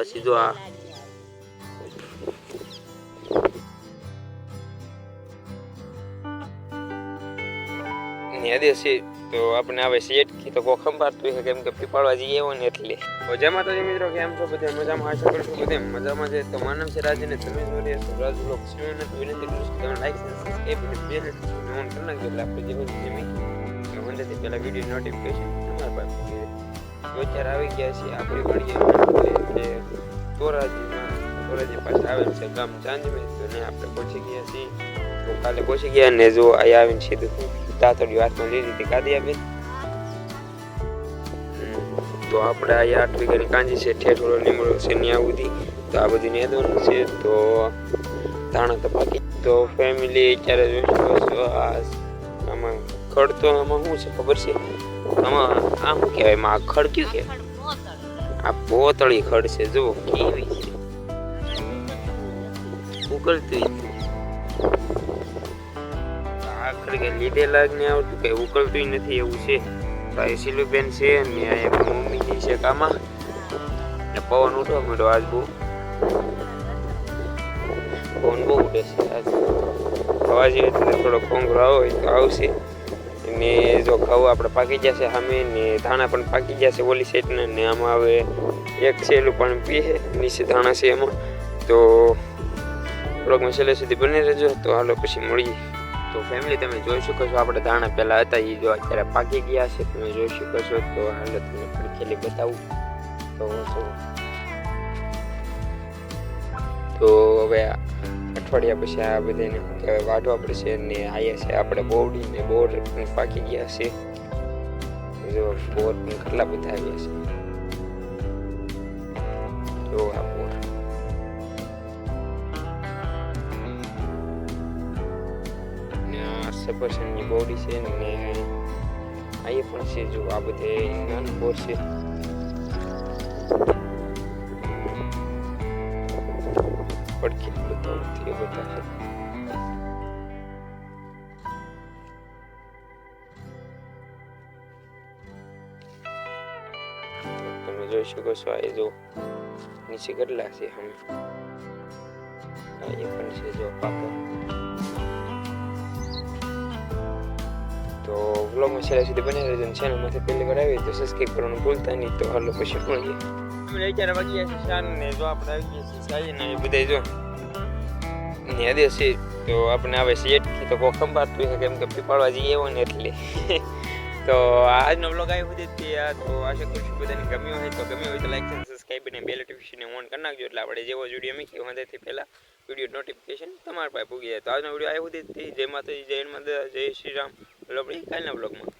પછી જો આ છે, તો આપણે આવે શેઠથી તો કોખમ ખંભાતું છે, કેમ કે પીપાળવા જઈએ હોય ને એટલે. તો જય મિત્રો, કેમ છો બધા? મજામાં આશા કરું છું મજામાં છે. તો માનવ છે રાજને તમે જોડે છો રાજ બ્લોગ શું અને વિનંતી કરું તમે લાઈક અને સબસ્ક્રાઈબ અને બેલ ઓન કરી નાખજો, એટલે આપણે જે બધું જેમ મંદિરથી પહેલાં વીડિયો નોટિફિકેશન તમારા પાસે જો અત્યારે આવી ગયા છે આપણે ધોરાજી પાસે આવેલ છે ગામ ચાંદમે તો ને આપણે પહોંચી ગયા છીએ. તો કાલે પહોંચી ગયા ને જો અહીંયા આવીને સીધું તાતડી હાથમાં લીધી હતી કાદી આપી તો આપણે અહીંયા આઠ વીઘાની કાંજી છે ઠેઠોડો લીમડો છે ત્યાં સુધી તો આ બધી નેદવાનું છે તો ધાણા તો બાકી. તો ફેમિલી અત્યારે જોઈ શકો છો આમાં ખડ તો આમાં શું છે ખબર છે? આમાં આ શું કહેવાય? આ ખડ કયું કહેવાય? આ પોતળી ખડ છે જુઓ કેવી ઉકળતું આ ખડ કે લીધે લાગ ને આવતું કઈ ઉકળતું નથી એવું છે. આ સિલુબેન છે ને આ મમ્મી મમ્મીની છે કામાં. ને પવન ઉઠવા માંડ્યો આજ બહુ. પવન બહુ ઉડે છે આજ. અવાજ એટલે થોડો કોંગરો હોય તો આવશે. ને જો ઘઉં આપણે પાકી જશે સામે ને ધાણા પણ પાકી જશે ઓલી સાઈડના ને આમાં હવે એક છેલું પણ પીએ નીચે ધાણા છે એમાં. તો બ્લોગમાં છેલ્લે સુધી બની રહેજો. તો હાલો પછી મળીએ તો ફેમિલી તમે જોઈ શકો છો. આપણે ધાણા પહેલાં હતા એ જો અત્યારે પાકી ગયા છે. તમે જોઈ શકો છો. તો હાલો તમને પડખેલી બતાવું. તો જો તો હવે આ અઠવાડિયા પછી આ બધાને શું કહેવાય, વાઢવા પડશે ને આયા છે આપણે બોરડી ને બોર પણ પાકી ગયા છે. જો બોર પણ કેટલા બધા આવ્યા છે. જો આ સફરજનની બોડી છે, ને અહીંયા પણ છે, જો આ બધે નાનું બોર છે. પડખી તમે જોઈ શકો છો, આ જો નીચે કેટલા છે અહીંયા પણ છે, જો પાપડ. તો વ્લોગમાં છેલ્લા સુધી બની રહેજો અને ચેનલમાંથી પહેલી વાર આવી તો સબસ્ક્રાઈબ કરવાનું ભૂલતા નહીં તો હાલો પછી મળીએ અમે અત્યારે વાગ્યા છે શાન ને જો આપણે આવી ગયા છીએ સાઈ ને બધા જો ને હદે છે તો આપણે આવે છે એટથી તો કોઈ ખંભાતું છે કેમ કે પીપાળવા જઈએ હોય ને એટલે તો આજનો બ્લોગ આવ્યો સુધી તે આશા કરું છું બધાને ગમ્યું હોય તો ગમ્યું હોય તો લાઈક અને સબસ્ક્રાઈબ અને બેલ નોટિફિકેશન ઓન કરી નાખજો. એટલે આપણે જેવો વીડિયો મૂકીએ હંધેથી પહેલાં વીડિયો નોટિફિકેશન તમારા પાસે પૂગી જાય. તો આજનો વીડિયો આવ્યો સુધી જય માતાજી, જય માતા, જય શ્રી રામ. આપણે કાલના બ્લોગમાં